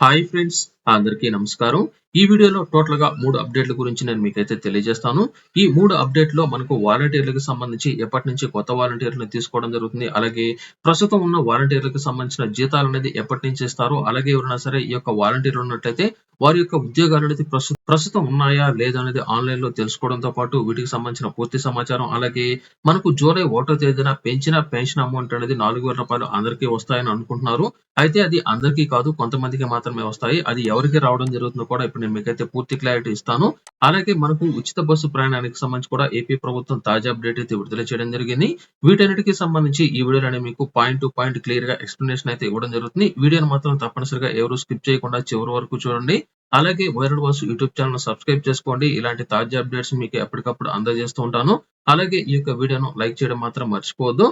Hi friends, అందరికీ నమస్కారం. ఈ వీడియోలో టోటల్గా మూడు అప్డేట్ల గురించి నేను మీకైతే తెలియజేస్తాను. ఈ మూడు అప్డేట్లో మనకు వాలంటీర్లకు సంబంధించి ఎప్పటి నుంచి కొత్త వాలంటీర్లను తీసుకోవడం జరుగుతుంది. అలాగే ప్రస్తుతం ఉన్న వాలంటీర్లకు సంబంధించిన జీతాలు అనేది ఎప్పటి నుంచి ఇస్తారు అలాగే ఎవరైనా సరే ఈ యొక్క వాలంటీర్లు ఉన్నట్లయితే వారి యొక్క ఉద్యోగాలు అనేది ప్రస్తుతం ఉన్నాయా లేదా అనేది ఆన్లైన్లో తెలుసుకోవడంతో పాటు వీటికి సంబంధించిన పూర్తి సమాచారం అలాగే మనకు జూలై ఒకటో తేదీన పెంచిన పెన్షన్ అమౌంట్ అనేది నాలుగు వేల రూపాయలు అందరికీ వస్తాయని అనుకుంటున్నారు. అయితే అది అందరికీ కాదు కొంతమందికి మాత్రమే వస్తాయి. అది ఎవరికి రావడం జరుగుతుందో కూడా ఇప్పుడు నేను మీకైతే పూర్తి క్లారిటీ ఇస్తాను. అలాగే మనకు ఉచిత బస్సు ప్రయాణానికి సంబంధించి కూడా ఏపీ ప్రభుత్వం తాజా అప్డేట్ అయితే విడుదల చేయడం జరిగింది. వీటన్నిటికి సంబంధించి ఈ వీడియోలో మీకు పాయింట్ టు పాయింట్ క్లియర్గా ఎక్స్ప్లెనేషన్ అయితే ఇవ్వడం జరుగుతుంది. వీడియోని మాత్రం తప్పనిసరిగా ఎవరు స్కిప్ చేయకుండా చివరి వరకు చూడండి. అలాగే viral buzz YouTube channel subscribe చేసుకోండి. ఇలాంటి తాజా అప్డేట్స్ మీకు ఎప్పటికప్పుడు అందజేస్తూ ఉంటాను. అలాగే ఈ యొక్క వీడియోను లైక్ చేయడం మాత్రం మర్చిపోవద్దు.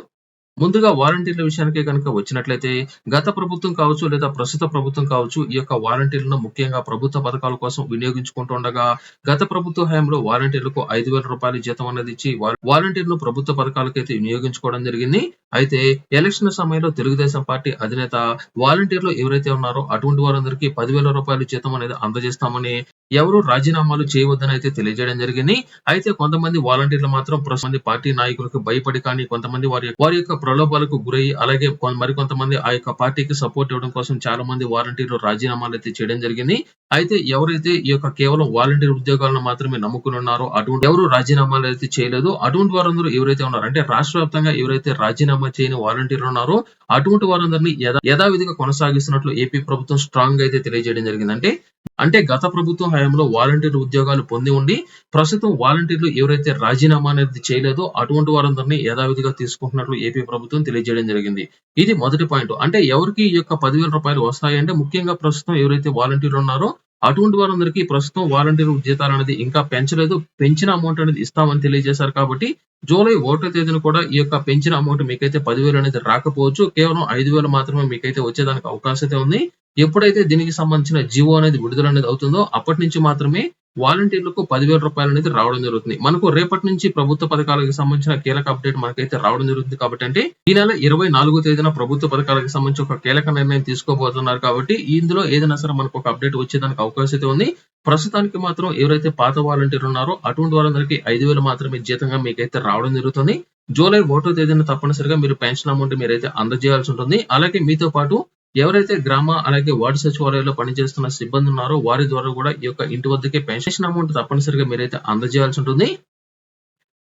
ముందుగా వాలంటీర్ల విషయానికి కనుక వచ్చినట్లయితే గత ప్రభుత్వం కావచ్చు లేదా ప్రస్తుత ప్రభుత్వం కావచ్చు ఈ యొక్క వాలంటీర్లను ముఖ్యంగా ప్రభుత్వ పథకాల కోసం వినియోగించుకుంటుండగా గత ప్రభుత్వ హయాంలో వాలంటీర్లకు ఐదు వేల రూపాయల జీతం అనేది ఇచ్చి వా- వాలంటీర్లు ప్రభుత్వ పథకాలకైతే వినియోగించుకోవడం జరిగింది. అయితే ఎలక్షన్ సమయంలో తెలుగుదేశం పార్టీ అధినేత వాలంటీర్లు ఎవరైతే ఉన్నారో అటువంటి వారందరికీ పదివేల రూపాయల జీతం అనేది అందజేస్తామని ఎవరు రాజీనామాలు చేయవద్దని అయితే తెలియజేయడం జరిగింది. అయితే కొంతమంది వాలంటీర్లు మాత్రం ప్రస్తుతం పార్టీ నాయకులకు భయపడి కానీ కొంతమంది వారి వారి యొక్క ప్రలోభాలకు గురయ్యి అలాగే మరికొంతమంది ఆ యొక్క పార్టీకి సపోర్ట్ ఇవ్వడం కోసం చాలా మంది వాలంటీర్లు రాజీనామాలు అయితే చేయడం జరిగింది. అయితే ఎవరైతే ఈ యొక్క కేవలం వాలంటీర్ ఉద్యోగాలను మాత్రమే నమ్ముకుని ఉన్నారో అటువంటి ఎవరు రాజీనామాలు అయితే చేయలేదు. అటువంటి వారందరూ ఎవరైతే ఉన్నారో అంటే రాష్ట్ర వ్యాప్తంగా ఎవరైతే రాజీనామా చేయని వాలంటీర్లు ఉన్నారో అటువంటి వారందరినీ యథావిధిగా కొనసాగిస్తున్నట్లు ఏపీ ప్రభుత్వం స్ట్రాంగ్ అయితే తెలియజేయడం జరిగింది అంటే అంటే గత ప్రభుత్వం హయాంలో వాలంటీర్ ఉద్యోగాలు పొంది ఉండి ప్రస్తుతం వాలంటీర్లు ఎవరైతే రాజీనామా అనేది చేయలేదో అటువంటి వారందరినీ యథావిధిగా తీసుకుంటున్నట్లు ఏపీ ప్రభుత్వం తెలియజేయడం జరిగింది. ఇది మొదటి పాయింట్. అంటే ఎవరికి ఈ యొక్క పదివేల రూపాయలు వస్తాయంటే ముఖ్యంగా ప్రస్తుతం ఎవరైతే వాలంటీర్లు ఉన్నారో అటువంటి వారందరికీ ప్రస్తుతం వాలంటీర్ జీతాలు అనేది ఇంకా పెంచలేదు. పెంచిన అమౌంట్ అనేది ఇస్తామని తెలియజేశారు కాబట్టి జూలై ఒకటో తేదీన కూడా ఈ యొక్క పెంచిన అమౌంట్ మీకైతే పదివేలు అనేది రాకపోవచ్చు. కేవలం ఐదు వేలు మాత్రమే మీకైతే వచ్చేదానికి అవకాశం అయితే ఉంది. ఎప్పుడైతే దీనికి సంబంధించిన జీవో అనేది విడుదల అనేది అవుతుందో అప్పటి నుంచి మాత్రమే వాలంటీర్లకు పదివేల రూపాయలు అనేది రావడం జరుగుతుంది. మనకు రేపటి నుంచి ప్రభుత్వ పథకాలకు సంబంధించిన కీలక అప్డేట్ మనకైతే రావడం జరుగుతుంది కాబట్టి అంటే ఈ నెల ఇరవై నాలుగో తేదీన ప్రభుత్వ పథకాలకు సంబంధించి ఒక కీలక నిర్ణయం తీసుకోబోతున్నారు కాబట్టి ఇందులో ఏదైనా సరే మనకు ఒక అప్డేట్ వచ్చేదానికి అవకాశం అయితే ఉంది. ప్రస్తుతానికి మాత్రం ఎవరైతే పాత వాలంటీర్లు ఉన్నారో అటువంటి వారందరికీ ఐదు వేలు మాత్రమే జీతంగా మీకైతే రావడం జరుగుతుంది. జూలై ఒకటో తేదీన తప్పనిసరిగా మీరు పెన్షన్ అమౌంట్ మీరైతే అందజేయాల్సి ఉంటుంది. అలాగే మీతో పాటు ఎవరైతే గ్రామ అలాగే వార్డు సచివాలయాల్లో పనిచేస్తున్న సిబ్బంది ఉన్నారో వారి ద్వారా కూడా ఈ యొక్క ఇంటి వద్దకే పెన్షన్ అమౌంట్ తప్పనిసరిగా మీరైతే అందజేయాల్సి ఉంటుంది.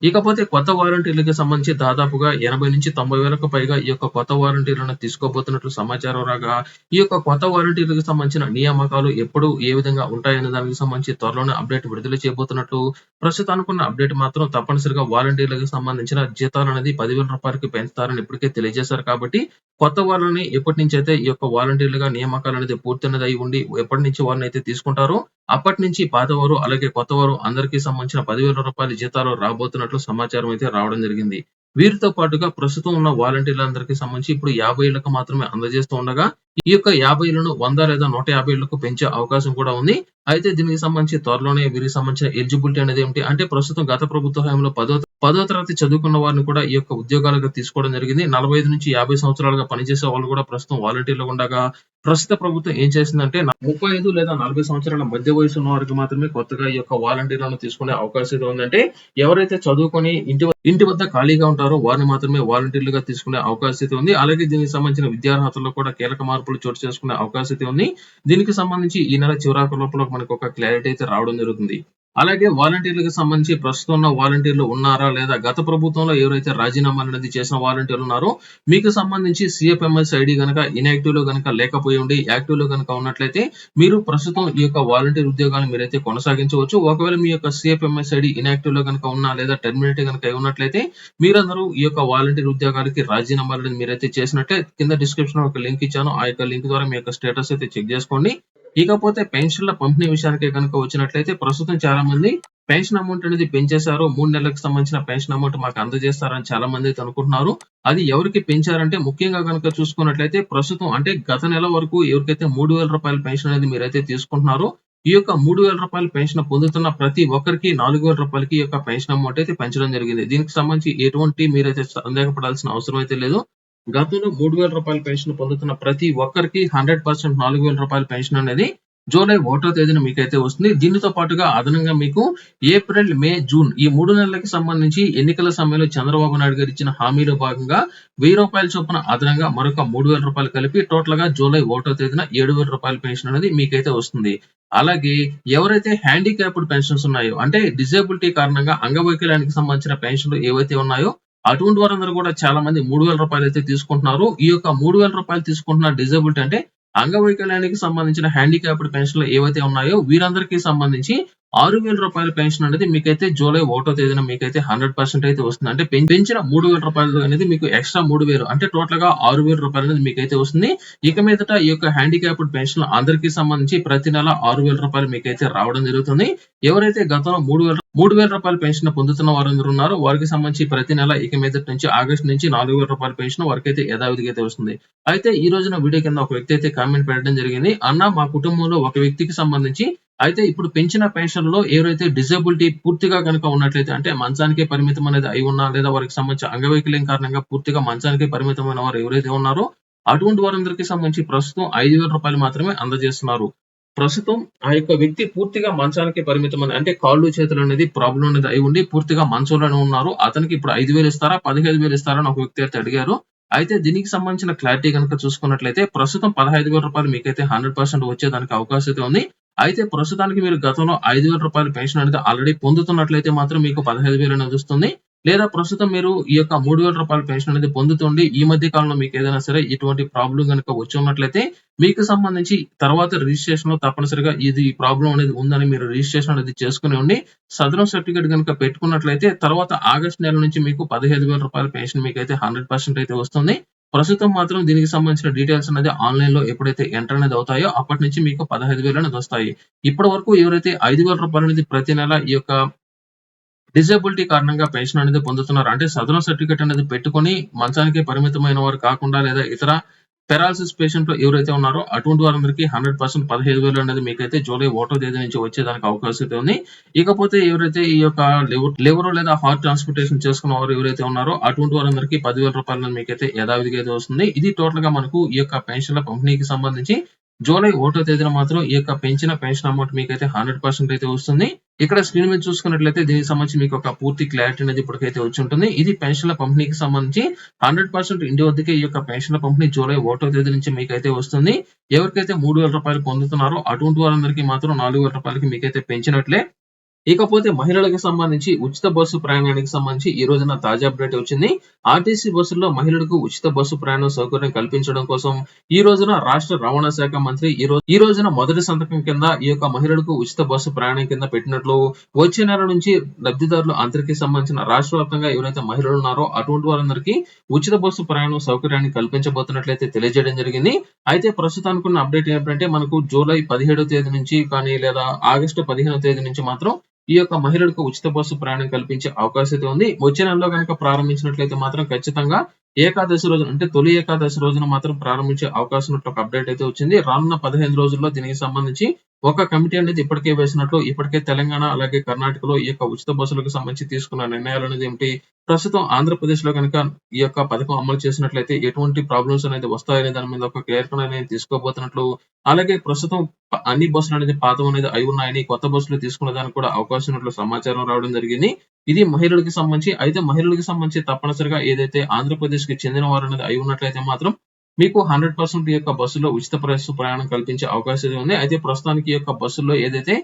ఇకపోతే కొత్త వారంటీర్లకు సంబంధించి దాదాపుగా ఎనభై నుంచి తొంభై వేలకు పైగా ఈ యొక్క కొత్త వారంటీలను తీసుకోబోతున్నట్లు సమాచారం రాగా ఈ యొక్క కొత్త వారంటీర్లకు సంబంధించిన నియామకాలు ఎప్పుడు ఏ విధంగా ఉంటాయనే దానికి సంబంధించి త్వరలోనే అప్డేట్ విడుదల చేయబోతున్నట్లు ప్రస్తుతానుకున్న అప్డేట్ మాత్రం తప్పనిసరిగా వాలంటీర్లకు సంబంధించిన జీతాలు అనేది పదివేల రూపాయలకు పెంచుతారని ఇప్పటికే తెలియజేశారు కాబట్టి కొత్త వాళ్ళని ఎప్పటి నుంచి అయితే ఈ యొక్క వాలంటీర్లుగా నియామకాలు అనేది పూర్తయినది అయి ఉండి ఎప్పటి నుంచి వారిని అయితే తీసుకుంటారో అప్పటి నుంచి పాతవారు అలాగే కొత్తవారు అందరికీ సంబంధించిన పదివేల రూపాయల జీతాలు రాబోతున్నట్లు సమాచారం అయితే రావడం జరిగింది. వీరితో పాటుగా ప్రస్తుతం ఉన్న వాలంటీర్లందరికీ సంబంధించి ఇప్పుడు యాభై ఏళ్ళకు మాత్రమే అందజేస్తూ ఉండగా ఈ యొక్క యాభై ఏళ్ళను వంద లేదా నూట యాభై ఏళ్ళకు పెంచే అవకాశం కూడా ఉంది. అయితే దీనికి సంబంధించి త్వరలోనే వీరికి సంబంధించిన ఎలిజిబిలిటీ అనేది ఏమిటి? అంటే ప్రస్తుతం గత ప్రభుత్వ హయాంలో పదో పదో తరగతి చదువుకున్న వారిని కూడా ఈ యొక్క ఉద్యోగాలుగా తీసుకోవడం జరిగింది. నలభై ఐదు నుంచి యాభై సంవత్సరాలుగా పనిచేసే వాళ్ళు కూడా ప్రస్తుతం వాలంటీర్లు ఉండగా ప్రస్తుత ప్రభుత్వం ఏం చేసిందంటే ముప్పై ఐదు లేదా నలభై సంవత్సరాల మధ్య వయసు ఉన్న వారికి మాత్రమే కొత్తగా ఈ యొక్క వాలంటీర్లను తీసుకునే అవకాశం ఉందంటే ఎవరైతే చదువుకొని ఇంటి ఇంటి వద్ద ఖాళీగా ఉంటారో వారిని మాత్రమే వాలంటీర్లుగా తీసుకునే అవకాశం ఉంది. అలాగే దీనికి సంబంధించిన విద్యార్హతల్లో కూడా కీలక మార్పులు చోటు చేసుకునే అవకాశం ఉంది. దీనికి సంబంధించి ఈ నెల చివరాకు లోపల మనకు ఒక క్లారిటీ అయితే రావడం జరుగుతుంది. అలాగే వాలంటీర్లకు సంబంధించి ప్రస్తుతం ఉన్న వాలంటీర్లు ఉన్నారా లేదా గత ప్రభుత్వంలో ఎవరైతే రాజీనామా అనేది చేసిన వాలంటీర్లు ఉన్నారో మీకు సంబంధించి సిఎఫ్ఎంఎస్ ఐడి గనక ఇన్యాక్టివ్లో కనుక లేకపోయి ఉండి యాక్టివ్లో గనక ఉన్నట్లయితే మీరు ప్రస్తుతం ఈ యొక్క వాలంటీర్ ఉద్యోగాన్ని మీరైతే కొనసాగించవచ్చు. ఒకవేళ మీ యొక్క సిఎఫ్ఎంఎస్ ఐడి ఇన్యాక్టివ్లో గనక ఉన్నా లేదా టెర్మినేట్ కనుక ఉన్నట్లయితే మీరందరూ ఈ యొక్క వాలంటీర్ ఉద్యోగానికి రాజీనామాలు అనేది మీరైతే చేసినట్లే కింద డిస్క్రిప్షన్ ఒక లింక్ ఇచ్చాను. ఆ యొక్క లింక్ ద్వారా మీ యొక్క స్టేటస్ అయితే చెక్ చేసుకోండి. ఇకపోతే పెన్షన్ల పంపిణీ విషయానికి కనుక వచ్చినట్లయితే ప్రస్తుతం చాలా మంది పెన్షన్ అమౌంట్ అనేది పెంచేశారు. మూడు నెలలకు సంబంధించిన పెన్షన్ అమౌంట్ మాకు అందజేస్తారని చాలా మంది అయితే అనుకుంటున్నారు. అది ఎవరికి పెంచారంటే ముఖ్యంగా కనుక చూసుకున్నట్లయితే ప్రస్తుతం అంటే గత నెల వరకు ఎవరికైతే మూడు వేల రూపాయల పెన్షన్ అనేది మీరైతే తీసుకుంటున్నారో ఈ యొక్క మూడు వేల రూపాయల పెన్షన్ పొందుతున్న ప్రతి ఒక్కరికి నాలుగు వేల రూపాయలకి ఈ యొక్క పెన్షన్ అమౌంట్ అయితే పెంచడం జరిగింది. దీనికి సంబంధించి ఎటువంటి మీరైతే సందేహపడాల్సిన అవసరం అయితే లేదు. గతంలో మూడు వేల రూపాయల పెన్షన్ పొందుతున్న ప్రతి ఒక్కరికి హండ్రెడ్ పర్సెంట్ నాలుగు వేల రూపాయల పెన్షన్ అనేది జూలై ఒకటో తేదీన మీకైతే వస్తుంది. దీనితో పాటుగా అదనంగా మీకు ఏప్రిల్ మే జూన్ ఈ మూడు నెలలకి సంబంధించి ఎన్నికల సమయంలో చంద్రబాబు నాయుడు గారు ఇచ్చిన హామీలో భాగంగా వెయ్యి రూపాయల చొప్పున అదనంగా మరొక మూడు వేల రూపాయలు కలిపి టోటల్గా జూలై ఒకటో తేదీన ఏడు వేల రూపాయల పెన్షన్ అనేది మీకైతే వస్తుంది. అలాగే ఎవరైతే హ్యాండిక్యాప్డ్ పెన్షన్స్ ఉన్నాయో అంటే డిజేబిలిటీ కారణంగా అంగవైకల్యానికి సంబంధించిన పెన్షన్లు ఏవైతే ఉన్నాయో అటువంటి వారందరూ కూడా చాలా మంది మూడు వేల రూపాయలు అయితే తీసుకుంటున్నారు. ఈ యొక్క మూడు వేల రూపాయలు తీసుకుంటున్న డిజబిలిటీ అంటే అంగవైకల్యానికి సంబంధించిన హ్యాండిక్యాప్డ్ పెన్షన్లు ఏవైతే ఉన్నాయో వీరందరికీ సంబంధించి ఆరు వేల రూపాయల పెన్షన్ అనేది మీకైతే జూలై ఒకటో తేదీన మీకైతే హండ్రెడ్ పర్సెంట్ అయితే వస్తుంది. అంటే పెంచిన మూడు వేల రూపాయలు అనేది మీకు ఎక్స్ట్రా మూడు వేలు అంటే టోటల్గా ఆరు వేల రూపాయలు అనేది మీకైతే వస్తుంది. ఇక మీదట ఈ యొక్క హ్యాండిక్యాప్డ్ పెన్షన్ అందరికీ సంబంధించి ప్రతి నెల ఆరు వేల రూపాయలు మీకైతే రావడం జరుగుతుంది. ఎవరైతే గతంలో మూడు వేల మూడు వేల రూపాయల పెన్షన్ పొందుతున్న వారందరూ ఉన్నారో వారికి సంబంధించి ప్రతి నెల ఇక మీదటి నుంచి ఆగస్ట్ నుంచి నాలుగు వేల రూపాయల పెన్షన్ వారికి అయితే యథావిధిగా అయితే వస్తుంది. అయితే ఈ రోజున వీడియో కింద ఒక వ్యక్తి అయితే కామెంట్ పెట్టడం జరిగింది. అన్న మా కుటుంబంలో ఒక వ్యక్తికి సంబంధించి అయితే ఇప్పుడు పెంచిన పెన్షన్లో ఎవరైతే డిజేబిలిటీ పూర్తిగా కనుక ఉన్నట్లయితే అంటే మంచానికే పరిమితం అనేది అయి ఉన్నా లేదా వారికి సంబంధించి అంగవైకల్యం కారణంగా పూర్తిగా మంచానికే పరిమితమైన వారు ఎవరైతే ఉన్నారో అటువంటి వారందరికీ సంబంధించి ప్రస్తుతం ఐదు వేల రూపాయలు మాత్రమే అందజేస్తున్నారు. ప్రస్తుతం ఆ యొక్క వ్యక్తి పూర్తిగా మంచానికి పరిమితం అంటే కాళ్ళు చేతులు అనేది ప్రాబ్లం అనేది అయి ఉండి పూర్తిగా మంచంలోనే ఉన్నారు. అతనికి ఇప్పుడు ఐదు వేలు ఇస్తారా పదిహేను వేలు ఇస్తారా అని ఒక వ్యక్తి అయితే అడిగారు. అయితే దీనికి సంబంధించిన క్లారిటీ కనుక చూసుకున్నట్లయితే ప్రస్తుతం పదహైదు వేల రూపాయలు మీకైతే హండ్రెడ్ పర్సెంట్ వచ్చేదానికి అవకాశం అయితే ఉంది. అయితే ప్రస్తుతానికి మీరు గతంలో ఐదు వేల రూపాయల పెన్షన్ అనేది ఆల్రెడీ పొందుతున్నట్లయితే మాత్రం మీకు పదహైదు వేలు అనేది వస్తుంది. లేదా ప్రస్తుతం మీరు ఈ యొక్క మూడు వేల రూపాయల పెన్షన్ అనేది పొందుతుండి ఈ మధ్య కాలంలో మీకు ఏదైనా సరే ఇటువంటి ప్రాబ్లం కనుక వచ్చి ఉన్నట్లయితే మీకు సంబంధించి తర్వాత రిజిస్ట్రేషన్లో తప్పనిసరిగా ఇది ప్రాబ్లం అనేది ఉందని మీరు రిజిస్ట్రేషన్ అనేది చేసుకుని ఉండి సదరం సర్టిఫికేట్ కనుక పెట్టుకున్నట్లయితే తర్వాత ఆగస్ట్ నెల నుంచి మీకు పదిహేను వేల రూపాయల పెన్షన్ మీకు అయితే హండ్రెడ్ పర్సెంట్ అయితే వస్తుంది. ప్రస్తుతం మాత్రం దీనికి సంబంధించిన డీటెయిల్స్ అనేది ఆన్లైన్లో ఎప్పుడైతే ఎంటర్ అనేది అవుతాయో అప్పటి నుంచి మీకు పదహైదు వేలు అనేది వస్తాయి. ఇప్పటి వరకు ఎవరైతే ఐదు వేల రూపాయలు అనేది ప్రతి నెల ఈ యొక్క డిజేబిలిటీ కారణంగా పెన్షన్ అనేది పొందుతున్నారు అంటే సదరం సర్టిఫికేట్ అనేది పెట్టుకొని మంచానికి పరిమితమైన వారు కాకుండా లేదా ఇతర పెరాలసిస్ పేషెంట్లు ఎవరైతే ఉన్నారో అటువంటి వారందరికీ హండ్రెడ్ పర్సెంట్ పదిహేను వేలు అనేది మీకైతే జూలై ఒకటో తేదీ నుంచి వచ్చేదానికి అవకాశం అయితే ఉంది. ఇకపోతే ఎవరైతే ఈ యొక్క లివర్ లేదా హార్ట్ ట్రాన్స్పోర్టేషన్ చేసుకున్న వారు ఎవరైతే ఉన్నారో అటువంటి వారందరికీ పదివేల రూపాయలు మీకైతే యథావిధిగా అయితే వస్తుంది. ఇది టోటల్గా మనకు ఈ యొక్క పెన్షన్ల పంపిణీకి సంబంధించి జూలై ఒకటో తేదీన మాత్రం ఈ యొక్క పెంచిన పెన్షన్ అమౌంట్ మీకైతే హండ్రెడ్ పర్సెంట్ అయితే వస్తుంది. ఇక్కడ స్క్రీన్ మీద చూసుకున్నట్లయితే దీనికి సంబంధించి మీకు ఒక పూర్తి క్లారిటీ అనేది ఇప్పటికైతే వచ్చి ఉంటుంది. ఇది పెన్షన్ల పంపిణీకి సంబంధించి హండ్రెడ్ పర్సెంట్ ఇంటి వద్దకే ఈ యొక్క పెన్షన్ల పంపిణీ జూలై ఒకటో తేదీ నుంచి మీకైతే వస్తుంది. ఎవరికైతే మూడు వేల రూపాయలు పొందుతున్నారో అటువంటి వారందరికీ మాత్రం నాలుగు వేల రూపాయలకి మీకైతే పెంచినట్లే. ఇకపోతే మహిళలకు సంబంధించి ఉచిత బస్సు ప్రయాణానికి సంబంధించి ఈ రోజున తాజా అప్డేట్ వచ్చింది. ఆర్టీసీ బస్సుల్లో మహిళలకు ఉచిత బస్సు ప్రయాణం సౌకర్యం కల్పించడం కోసం ఈ రోజున రాష్ట్ర రవాణా శాఖ మంత్రి ఈ రోజు ఈ రోజున మొదటి సంతకం కింద ఈ యొక్క మహిళలకు ఉచిత బస్సు ప్రయాణం కింద పెట్టినట్లు వచ్చే నెల నుంచి లబ్ధిదారులు అందరికీ సంబంధించిన రాష్ట్ర వ్యాప్తంగా ఎవరైతే మహిళలు ఉన్నారో అటువంటి వారందరికీ ఉచిత బస్సు ప్రయాణం సౌకర్యాన్ని కల్పించబోతున్నట్లయితే తెలియజేయడం జరిగింది. అయితే ప్రస్తుతానికి ఉన్న అప్డేట్ ఏంటంటే మనకు జూలై పదిహేడో తేదీ నుంచి కానీ లేదా ఆగస్టు పదిహేనో తేదీ నుంచి మాత్రం ఈ యొక్క మహిళలకు ఉచిత బస్సు ప్రయాణం కల్పించే అవకాశం అయితే ఉంది. వచ్చే నెలలో కనుక ప్రారంభించినట్లయితే మాత్రం ఖచ్చితంగా ఏకాదశి రోజున అంటే తొలి ఏకాదశి రోజున మాత్రం ప్రారంభించే అవకాశం ఉన్నట్టు ఒక అప్డేట్ అయితే వచ్చింది. రానున్న పదిహేను రోజుల్లో దీనికి సంబంధించి ఒక కమిటీ అనేది ఇప్పటికే వేసినట్లు ఇప్పటికే తెలంగాణ అలాగే కర్ణాటకలో ఈ యొక్క ఉచిత బస్సులకు సంబంధించి తీసుకున్న నిర్ణయాలు అనేది ఏమిటి? ప్రస్తుతం ఆంధ్రప్రదేశ్లో కనుక ఈ యొక్క పథకం అమలు చేసినట్లయితే ఎటువంటి ప్రాబ్లమ్స్ అనేది వస్తాయనే దాని మీద ఒక క్లియర్ అనేది తీసుకోబోతున్నట్లు అలాగే ప్రస్తుతం అన్ని బస్సులు అనేది పాతం అనేది అయి ఉన్నాయని కొత్త బస్సులు తీసుకున్న దానికి కూడా అవకాశం ఉన్నట్లు సమాచారం రావడం జరిగింది. ఇది మహిళలకు సంబంధించి అయితే మహిళలకు సంబంధించి తప్పనిసరిగా ఏదైతే ఆంధ్రప్రదేశ్ కి చెందిన వారు అనేది అయి ఉన్నట్లయితే మాత్రం మీకు హండ్రెడ్ పర్సెంట్ ఈ యొక్క బస్సులో ఉచిత బస్సు ప్రయాణం కల్పించే అవకాశం అయితే ఉంది. అయితే ప్రస్తుతానికి ఈ యొక్క బస్సుల్లో ఏదైతే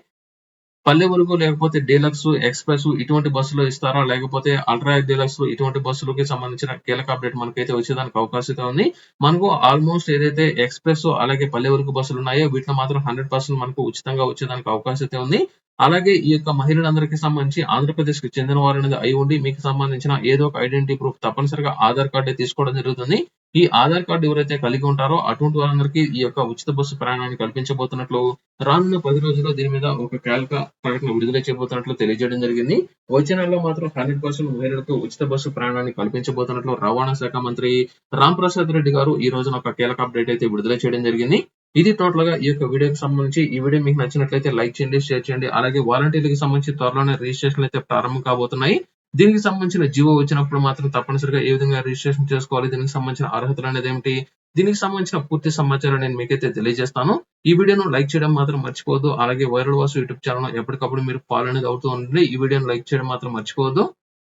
పల్లె వరకు లేకపోతే డీలక్స్ ఎక్స్ప్రెస్ ఇటువంటి బస్సులు ఇస్తారా? లేకపోతే అల్ట్రా డీలక్స్ ఇటువంటి బస్సులకి సంబంధించిన కీలక అప్డేట్ మనకైతే వచ్చేదానికి అవకాశం అయితే ఉంది. మనకు ఆల్మోస్ట్ ఏదైతే ఎక్స్ప్రెస్ అలాగే పల్లె వరకు బస్సులు ఉన్నాయో వీటిలో మాత్రం హండ్రెడ్ పర్సెంట్ మనకు ఉచితంగా వచ్చేదానికి అవకాశం అయితే ఉంది. అలాగే ఈ యొక్క మహిళలందరికీ సంబంధించి ఆంధ్రప్రదేశ్కి చెందిన వారు అనేది అయి ఉండి మీకు సంబంధించిన ఏదో ఒక ఐడెంటిటీ ప్రూఫ్ తప్పనిసరిగా ఆధార్ కార్డు తీసుకోవడం జరుగుతుంది. ఈ ఆధార్ కార్డు ఎవరైతే కలిగి ఉంటారో అటువంటి వారందరికీ ఈ యొక్క ఉచిత బస్సు ప్రయాణాన్ని కల్పించబోతున్నట్లు రానున్న పది రోజుల్లో దీని మీద ఒక కీలక ప్రకటన విడుదల చేయబోతున్నట్లు తెలియజేయడం జరిగింది. వచ్చే నెలలో మాత్రం హండ్రెడ్ పర్సెంట్ మహిళలకు ఉచిత బస్సు ప్రయాణాన్ని కల్పించబోతున్నట్లు రవాణా శాఖ మంత్రి రామ్ ప్రసాద్ రెడ్డి గారు ఈ రోజున ఒక కీలక అప్డేట్ అయితే విడుదల చేయడం జరిగింది. ఇది టోటల్గా ఈ యొక్క వీడియోకి సంబంధించి ఈ వీడియో మీకు నచ్చినట్లయితే లైక్ చేయండి షేర్ చేయండి. అలాగే వాలంటీర్లకు సంబంధించి త్వరలోనే రిజిస్ట్రేషన్ అయితే ప్రారంభం కాబోతున్నాయి. దీనికి సంబంధించిన జీవో వచ్చినప్పుడు మాత్రం తప్పనిసరిగా ఏ విధంగా రిజిస్ట్రేషన్ చేసుకోవాలి దీనికి సంబంధించిన అర్హతలు అనేది ఏమిటి దీనికి సంబంధించిన పూర్తి సమాచారం నేను మీకైతే తెలియజేస్తాను. ఈ వీడియోను లైక్ చేయడం మాత్రం మర్చిపోవద్దు. అలాగే వైరల్ వాసు యూట్యూబ్ ఛానల్ ఎప్పటికప్పుడు మీరు ఫాలో అనేది అవుతూ ఉండండి. ఈ వీడియోను లైక్ చేయడం మాత్రం మర్చిపోవద్దు.